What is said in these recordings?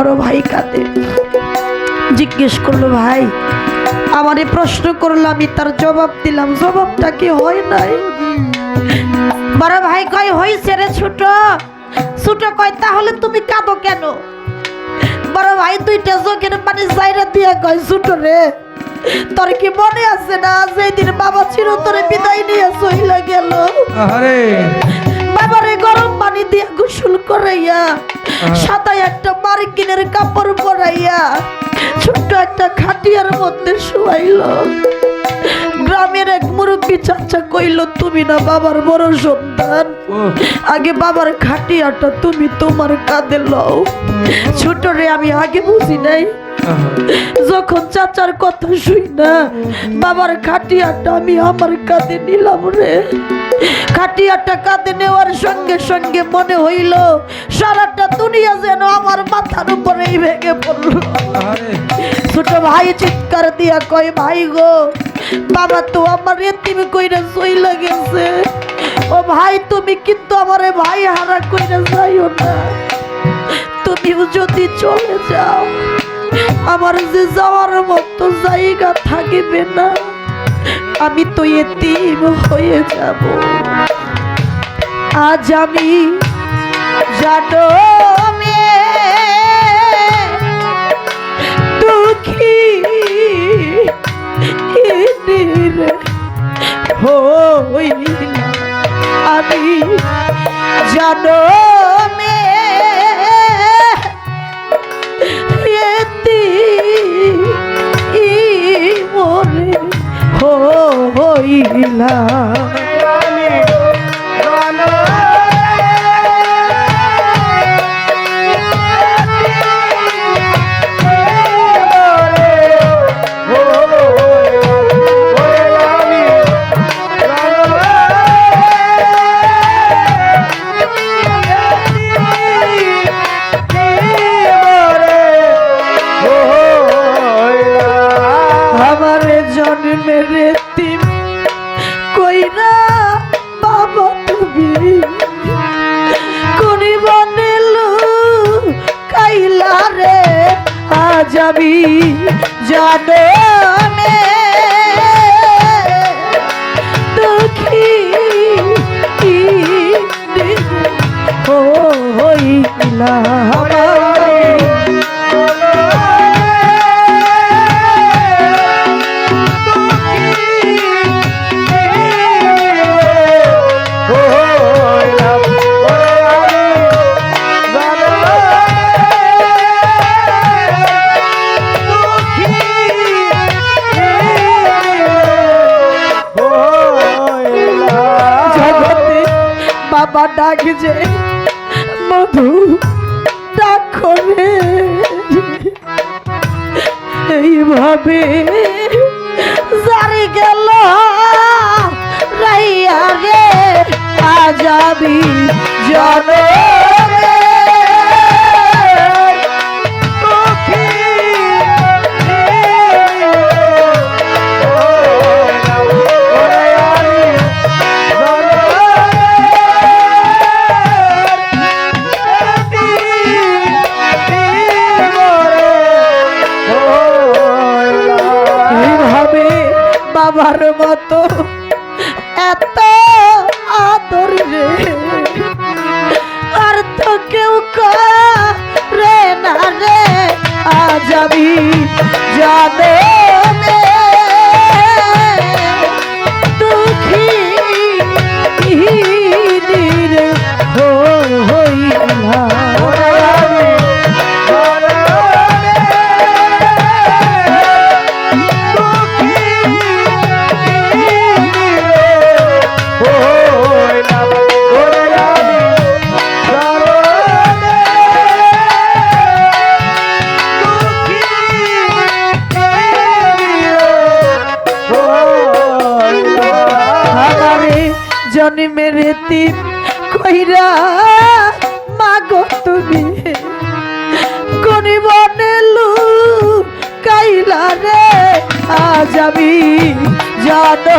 বড় ভাই কাঁদে। জিজ্ঞেস করল ভাই আমারে প্রশ্ন করল আমি তার জবাব দিলাম। জবাবটা কি হয় নাই? বড় ভাই কয় হইছে রে ছোট। ছোট কয় তাহলে তুমি কাঁদো কেন? বড় ভাই দুইটা চোখের পানি চাইরা দিয়া কয় ছোট রে তোর কি মনে আছে না যেদিন বাবা ছিল তোরে বিদায় নিয়ে চইলা গেল? আরে বাবারে গরম পানি দিয়ে গোসল করাইয়া সাদায় একটা মার্কিনের কাপড় পরাইয়া ছোট্ট একটা খাটিয়ার মধ্যে শুয়াইল। গ্রামের এক মুরব্বী চাচা কইল তুমি না বাবার বড় সন্তান। আগে বাবার খাটিয়াটা তুমি তোমার কাঁধে লও। ছোট রে আমি আগে বুঝি নাই যখন চাচার কথা শুই না বাবার খাটিয়াটা আমি আমার কাঁধে নিলাম রে। খাটিয়াটা কাঁধে নেওয়ার সঙ্গে সঙ্গে মনে হইল সারাটা দুনিয়া যেন আমার মাথার উপরেই ভেঙে পড়ল। ছোট ভাই চিৎকার দিয়া কয় ভাই গো বাবা তো আমার এতিম কইরা সইলা গেছে। ও ভাই তুমি কিন্তু আমারে ভাই হারা কইরা যাইও না। তুমিও যদি চলে যাও আমার যে যাওয়ার মতো জায়গা থাকিবে না, আমি তো এতিম হয়ে যাব। আজ আমি জানো দুঃখী আমি জানো জানো মে দুঃখী হইলা যে মধু ডাক করে এইভাবে জারি গেল রাইয়া রে আজাবি জনে বাবার মতো? এত আদর রে। আর তো কেউ করে না রে। আজ আমি জানে মাগো তুমি। গনিবনেলু কাইলা রে আজ আমি জানো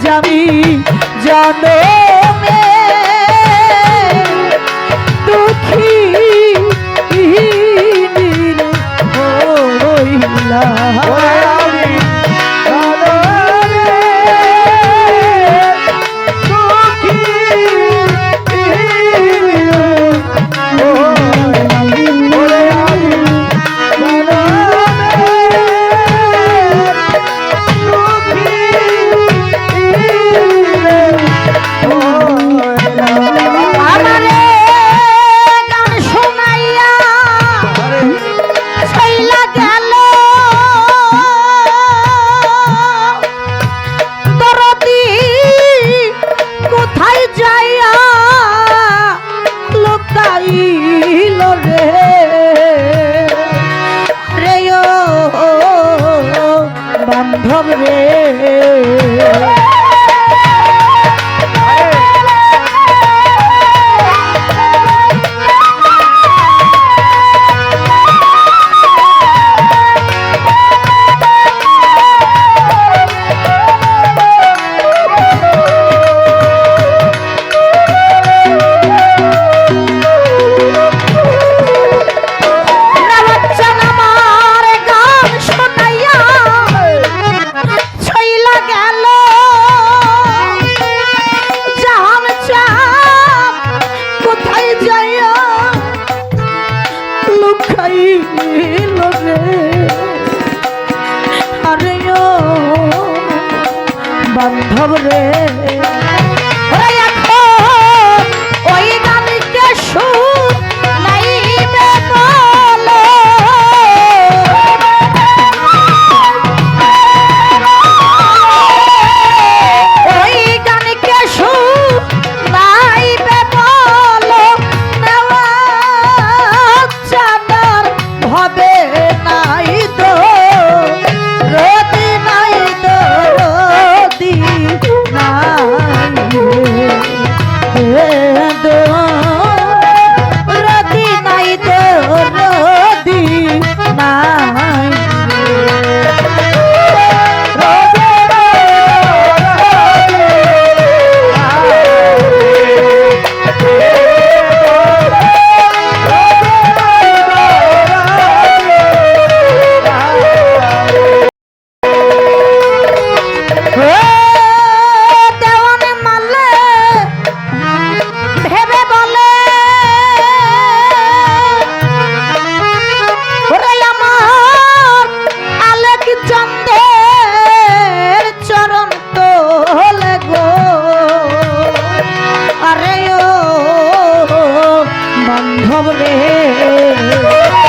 আজ আমি জানো রে। রে